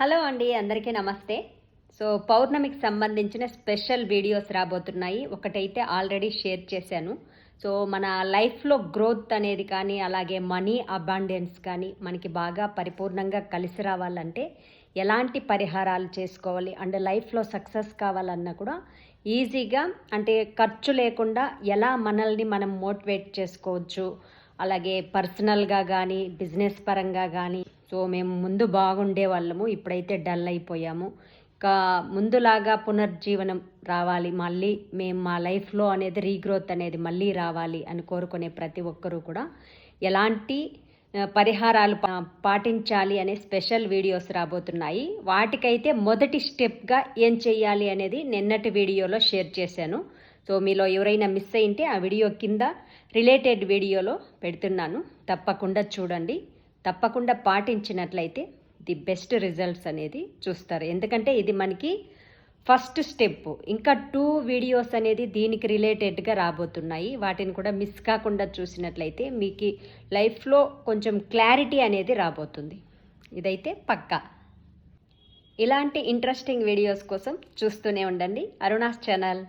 Hello అండి అందరికీ నమస్తే. సో పౌర్ణమికి సంబంధించిన స్పెషల్ వీడియోస్ రాబోతున్నాయి. ఒకటైతే ఆల్రెడీ షేర్ చేశాను. సో మన లైఫ్లో గ్రోత్ అనేది కానీ అలాగే మనీ అబాండెన్స్ కానీ మనకి బాగా పరిపూర్ణంగా కలిసి రావాలంటే ఎలాంటి పరిహారాలు చేసుకోవాలి? అండ్ లైఫ్లో సక్సెస్ కావాలన్నా కూడా ఈజీగా అంటే ఖర్చు లేకుండా ఎలా మనల్ని మనం మోటివేట్ చేసుకోవచ్చు? అలాగే పర్సనల్గా కానీ బిజినెస్ పరంగా కానీ సో మేము ముందు బాగుండే వాళ్ళము ఇప్పుడైతే డల్ అయిపోయాము. ఇంకా ముందులాగా పునర్జీవనం రావాలి మళ్ళీ మేము మా లైఫ్లో అనేది రీగ్రోత్ అనేది మళ్ళీ రావాలి అని కోరుకునే ప్రతి ఒక్కరూ కూడా ఎలాంటి పరిహారాలు పా- పాటించాలి అనే స్పెషల్ వీడియోస్ రాబోతున్నాయి. వాటికైతే మొదటి స్టెప్గా ఏం చేయాలి అనేది నిన్నటి వీడియోలో షేర్ చేశాను. సో మీలో ఎవరైనా మిస్ అయింటే ఆ వీడియో కింద రిలేటెడ్ వీడియోలో పెడుతున్నాను. తప్పకుండా చూడండి. తప్పకుండా పాటించినట్లయితే ది బెస్ట్ రిజల్ట్స్ అనేది చూస్తారు. ఎందుకంటే ఇది మనకి ఫస్ట్ స్టెప్. ఇంకా టూ వీడియోస్ అనేది దీనికి రిలేటెడ్గా రాబోతున్నాయి. వాటిని కూడా మిస్ కాకుండా చూసినట్లయితే మీకు లైఫ్లో కొంచెం క్లారిటీ అనేది రాబోతుంది. ఇదైతే పక్కా. ఇలాంటి ఇంట్రెస్టింగ్ వీడియోస్ కోసం చూస్తూనే ఉండండి. అరుణాస్ ఛానల్.